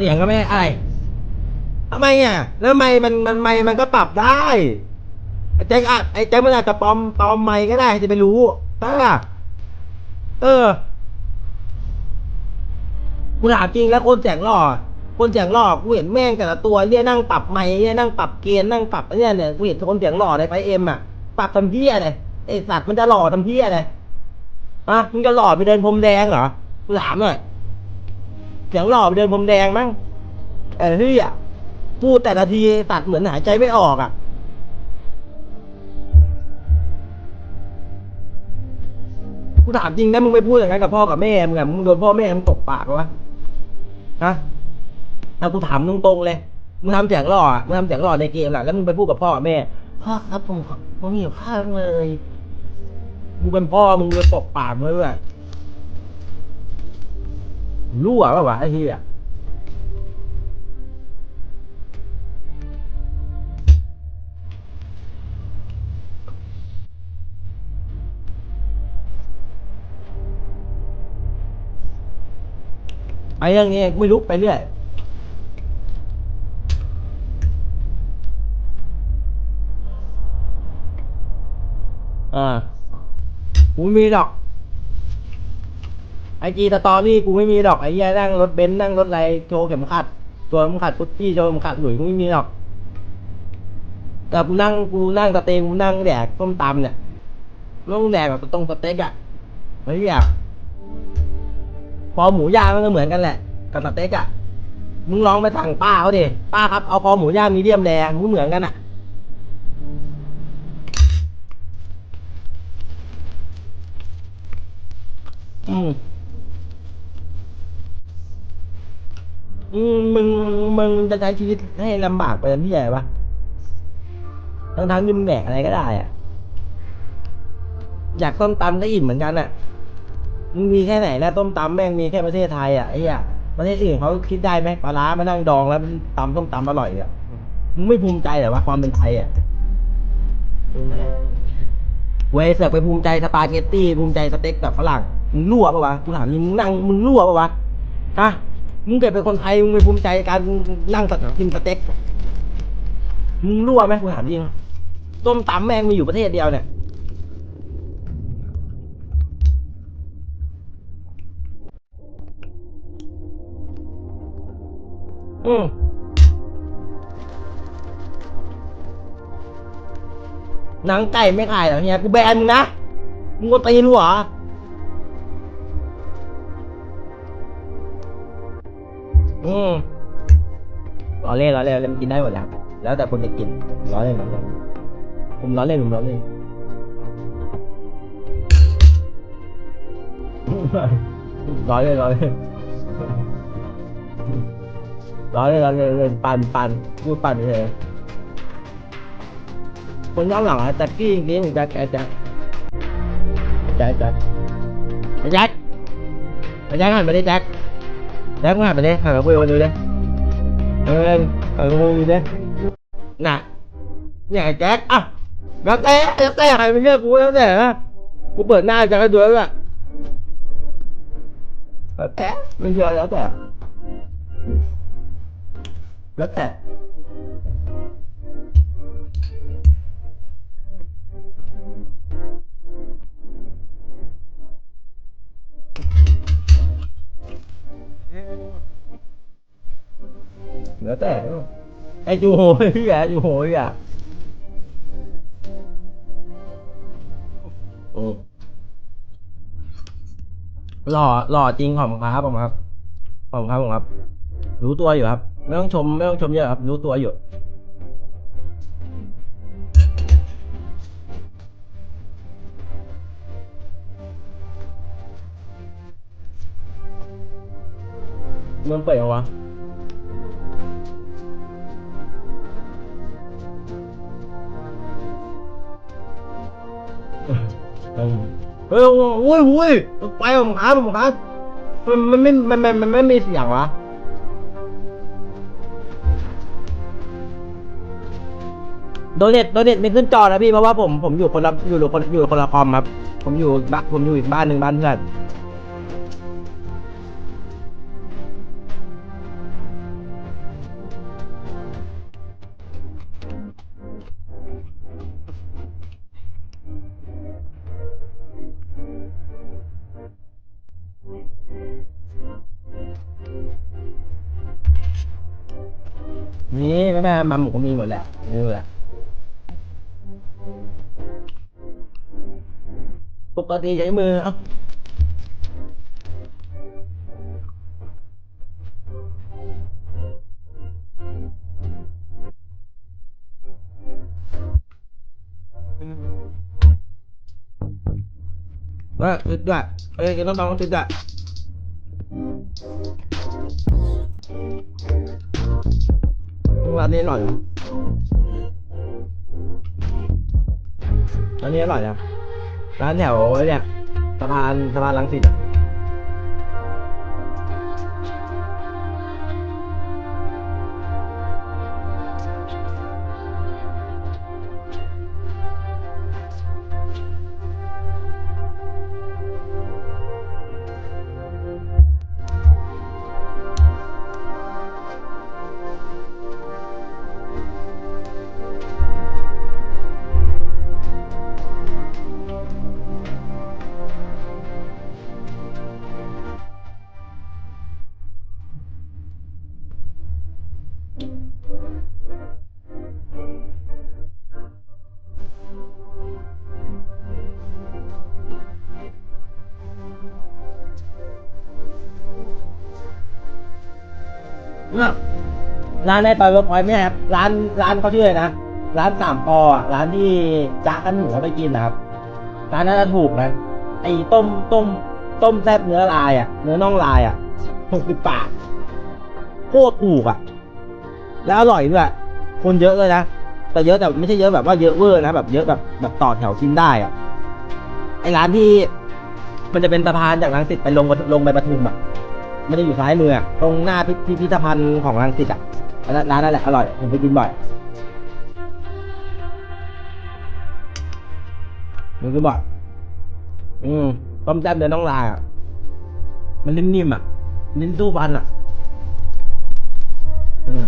เสียงก็ไม่อะไรทำไมอะ แล้วไม่มันมันไม่มันก็ปรับได้ไอ้แจ็คอะไอ้แจ็คมันอาจจะปลอมปลอมไม่ก็ได้จะไปรู้ใช่ป่ะเออกูถามจริงแล้วคนเสียงหล่อคนเสียงหล่อกูเห็นแม่งแต่ละตัวเนี่ยนั่งปรับไม่เนี่ยนั่งปรับเกณฑ์นั่งปรับเนี่ยเนี่ยกูเห็นคนเสียงหล่อในไฟเอ็มอะปรับทำเพี้ยเลยไอสัตว์มันจะหล่อทำเพี้ยเลยอะมึงจะหล่อไปเดินพรมแดงเหรอกูถามหน่อย เสียงหล่อไปเดินพรมแดงมั้งเออเฮ้ยอะพูดแต่ละทีตัดเหมือนหายใจไม่ออกอะกูถามจริงนะมึงไปพูดอย่างนั้นกับพ่อกับแม่มึงอะมึงโดนพ่อแม่มึงตบปากวะฮะเอากูถามตรงๆเลยมึงทำเสียงหล่ออะมึงทำเสียงหล่อในเกมแหละแล้วมึงไปพูดกับพ่อกับแม่พ่อครับผมผมหิวข้าวเลยมึงเป็นพ่อมึงเลยตบปากเลยว่ะ รั่วป่าวะไอ้เหี้ยไอ้เรื่องนี้ไม่รู้ไปเรื่อยอ่ากูไม่มีดอก ไอจีสตอรี่กูไม่มีดอกไอ้เหี้ยนั่งรถเบนซ์นั่งรถอะไรโชว์เข็มขัดตัวเข็มขัดกุชชี่โชว์เข็มขัดหลุยกูไม่มีดอก แต่กูนั่งกูนั่งสเต็กกูนั่งแดกต้มตำเนี่ยต้องแดกแบบตรงสเต็กอะไอ้เหี้ยพอหมูย่างมันก็เหมือนกันแหละ กับสเต็กอะมึงลองไปสั่งป้าเขาดิป้าครับเอาคอหมูย่างมีเดียมแดงมันเหมือนกันอะอืม อืมมึงมึงจะใช้ชีวิตให้ลำบากไปที่ไหนวะทั้งทั้งๆที่มึงแดกอะไรก็ได้อะอยากต้มตำก็อิ่มเหมือนกันอะมึงมีแค่ไหนนะต้มตำแม่งมีแค่ประเทศไทยอะไอ้เหี้ยประเทศอื่นเขาคิดได้ไหมปลาร้ามานั่งดองแล้วตำต้มตำอร่อยอะมึงไม่ภูมิใจเหรอวะความเป็นไทยอะเวเสือกไปภูมิใจสปาเกตตี้ภูมิใจสเต็กแบบฝรั่งมึงรั่วปะวะกูถามจริงมึงนั่งมึงรั่วปะวะฮะ มึงเกิดเป็นคนไทยมึงไม่ภูมิใจการนั่งตัดกินสเต็กมึงรั่วไหมกูถามจริงต้มตำแม่งมีอยู่ประเทศเดียวเนี่ยอืมหนังไก่ไม่ขายเหรอเนี่ยกูแบนมึงนะมึงก็ตีนหัว อืมล้อเล่นล้อเล่นล้อเล่นกินได้หมดแล้ว แล้วแต่คนจะกินล้อเล่นล้อเล่นผมล้อเล่นผมล้อเล่นล้อเล่นล้อเล่นล้อเล่นล้อเล่นเล่นปั่นปั่นพูดปั่นเฉยคนย้อนหลังอะแต่กี้จริงๆแจ็คแจ็คแจ็คแจ็คแจ็คแจ็คแจ็คหันมาดิแจ็ค แล้วมึงหันไปดิหันมาคุยกันดูดิเออหันมาคุยดูดิน่ะเนี่ยไอ้แจ็คอะ แล้วแต่ไอจูโหยพี่แกจูโหยอะโอ้หล่อหล่อจริงขอบคุณครับผมครับขอบคุณครับผมครับ รู้ตัวอยู่ครับ ไม่ต้องชม ไม่ต้องชมเยอะครับ รู้ตัวอยู่มันเปิดยังวะ ยโอ้ยโอ้ยไปผมครับผมครับมันมันไม่มันมันมันไม่มีเสียงวะโดเน็ตโดเน็ตไม่ขึ้นจอนะพี่เพราะว่าผมผมอยู่คนละอยู่คนอยู่คนละคอมครับ ผมอยู่บ้านผมอยู่อีกบ้านหนึ่งบ้านเพื่อน แม่แม่มาหมูก็มีหมดแหละมีหมดแหละ ปกติใช้มือเอ้าว่าติดด้วยเอ้ยกินน้ำตาลติดด้วย ร้านนี้อร่อยรอร้านนี้อร่อยนะร้านแถวเนี่ยสะพานสะพานลังสิตอะ ร้านในปอยเวิร์กพอยต์ไม่ใช่ครับร้านร้านเขาชื่ออะไรนะ ร้านสามปออะร้านที่จ้ากันหมูไปกินนะครับ ร้านนั้นจะถูกนะไอ้ต้มต้ม ต้มแซ่บเนื้อลายอะ เนื้อน่องลายอะหกสิบบาทโคตรถูกอะ แล้วอร่อยด้วยคนเยอะเลยนะแต่เยอะแต่ไม่ใช่เยอะแบบว่าเยอะเวอร์นะแบบเยอะแบบแบบต่อแถวกินได้อะไอ้ร้านที่มันจะเป็นสะพานจากรังสิตไปลงลงไปปทุมอะไม่ได้อยู่ซ้ายมืออะตรงหน้าพิพิพิธภัณฑ์ของรังสิตอะ ร้านนั่นแหละอร่อยผมไปกินบ่อยผมกินบ่อยอืมต้มแซ่บเนื้อน้องลายอะ มันนิ่มๆอะนิ่มตู้ฟันอะ อืม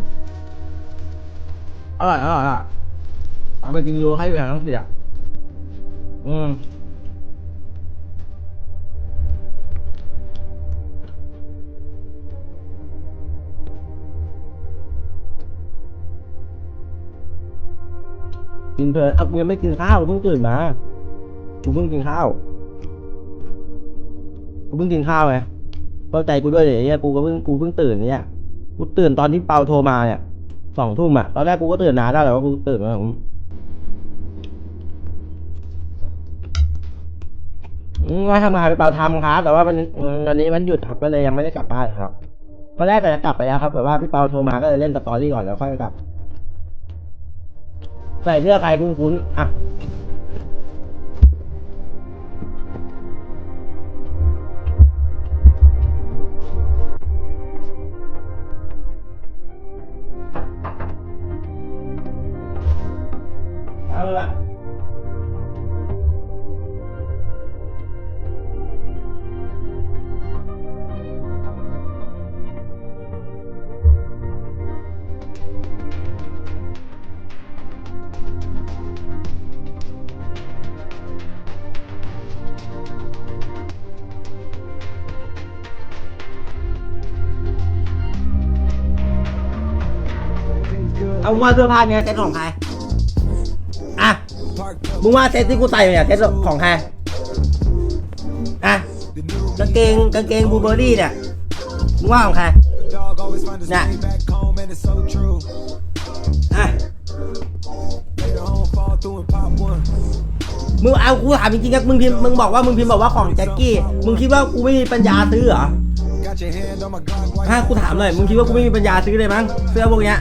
อร่อยอร่อยอะเอาไปกินดูให้อย่างรังสิตอะอืม กินเพลินอะกูยังไม่กินข้าวกูเพิ่งตื่นมากูเพิ่งกินข้าวกูเพิ่งกินข้าวไงเข้าใจกูด้วยเดี๋ยเนี่ยกูก็เพิ่งกูเพิ่งตื่นเนี่ยกูตื่นตอนที่เปาโทรมาเนี่ยสองทุ่มอะตอนแรกกูก็ตื่นนานแล้วแต่ว่ากูตื่นมาผมอืมว่าทำงานไปเปล่าทำครับ แต่ว่าวันวันนี้มันหยุดครับก็เลยยังไม่ได้กลับบ้านครับตอนแรกแต่จะกลับไปแล้วครับแต่ว่าพี่เปาโทรมาก็เลยเล่นสตอรี่ก่อนแล้วค่อยกลับ ใส่เสื้อใครคุ้นๆอะ เอาว่าเสื้อผ้าเนี่ยเซ็ตของใครอะมึงว่าเซ็ตที่กูใส่เนี่ยเซ็ตของใครอะกางเกงกางเกงบูเบอรี่เนี่ยมึงว่าของใคร Dog always find his Nah. way back home, and it's so true. อะมึงเอากูถามจริงๆครับมึงพิมพ์มึงบอกว่ามึงพิมพ์บอกว่าของแจ็คกี้มึงคิดว่ากูไม่มีปัญญาซื้อเหรอถ้ากูถามหน่อยมึงคิดว่ากูไม่มีปัญญาซื้อเลยมั้งเสื้อพวกเนี้ย